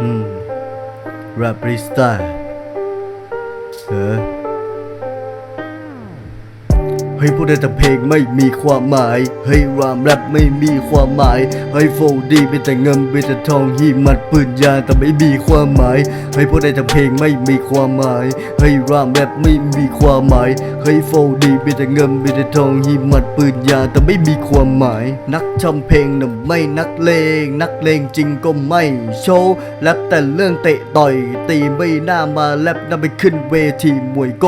อืมแรปริสต้าเออ เฮ้ยพูดได้แต่เพลงไม่มีความหมาย เฮ้ยรามแรปไม่มีความหมาย เฮ้ยโฟดีเป็นแต่เงินเป็นแต่ทองหีมัดปืนยาแต่ไม่มีความหมาย เฮ้ยพูดได้แต่เพลงไม่มีความหมาย เฮ้ยรามแรปไม่มีความหมาย เฮ้ยโฟดีเป็นแต่เงินเป็นแต่ทองหีมัดปืนยาแต่ไม่มีความหมาย นักทำเพลงน่ะไม่นักเลง นักเลงจริงก็ไม่โชว์แรปแต่เรื่องเตะต่อยตีไม่น่ามาแรปน่าไปขึ้นเวทีมวยโก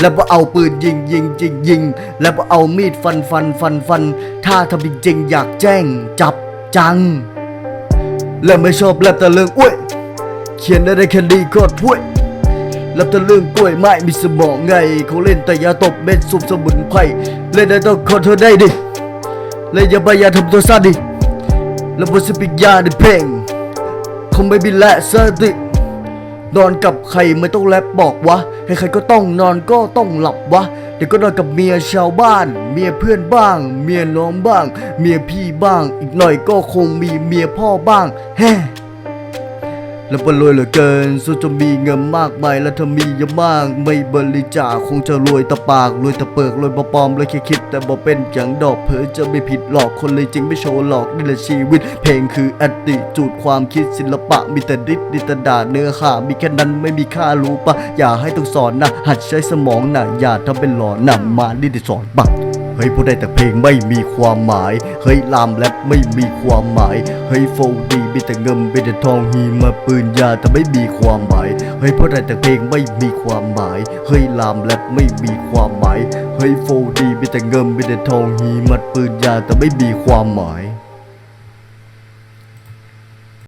แล้วว่าเอาปืนยิงยิงยิงยิงแล้วว่าเอามีดฟันฟันฟันฟัน ถ้าทำจริงๆอยากแจ้งจับจัง และไม่ชอบแรปแต่เรื่องอ้วย เขียนได้แค่ดีก็พ้วยแรปแต่เรื่องกล้วยไม้มีสมองไงเขาเล่นแต่ยาตบเม็ดสุบสมุนไพรเล่นได้ต้องคอนเธอได้ดิเล่นอย่าไปอย่าทำตัวซาดิแล้วบนสปิกยาในเพลงคงไม่มีและสตินอนกับใครไม่ต้องแลบบอกวะ ให้ใครก็ต้องนอนก็ต้องหลับวะ เดี๋ยวก็นอนกับเมียชาวบ้าน เมียเพื่อนบ้าง เมียน้องบ้าง เมียพี่บ้าง อีกหน่อยก็คงมีเมียพ่อบ้างแฮ่ แล้วก็รวยเหลือเกินสู้จะมีเงินมากมายแล้วถ้ามีเยอะมาก ไม่บริจาคคงจะรวยตะปากรวยตะเปิกรวยปลอมๆเลยแค่คิด แต่บ่เป็นอย่างดอกเผอจะไม่ผิดหลอกคนเลยจริงไม่โชว์หลอกนี่แหละชีวิต เพลงคืออติจูดความคิดศิลปะ มีแต่ดิษดิตดาเนื้อข่ามีแค่นั้นไม่มีค่ารู้ปะอย่าให้ต้องสอนนะหัดใช้สมองนะอย่าทำเป็นหลอนนะมาด้สอนปะ เฮ้ยพูดได้แต่เพลงไม่มีความหมาย เฮ้ยลามแรปไม่มีความหมาย เฮ้ยโฟดีมีแต่เงินมีแต่ทองฮีมาปืนยาแต่ไม่มีความหมาย เฮ้ยพูดได้แต่เพลงไม่มีความหมาย เฮ้ยลามแรปไม่มีความหมาย เฮ้ยโฟดีมีแต่เงินมีแต่ทองฮีมาปืนยาแต่ไม่มีความหมาย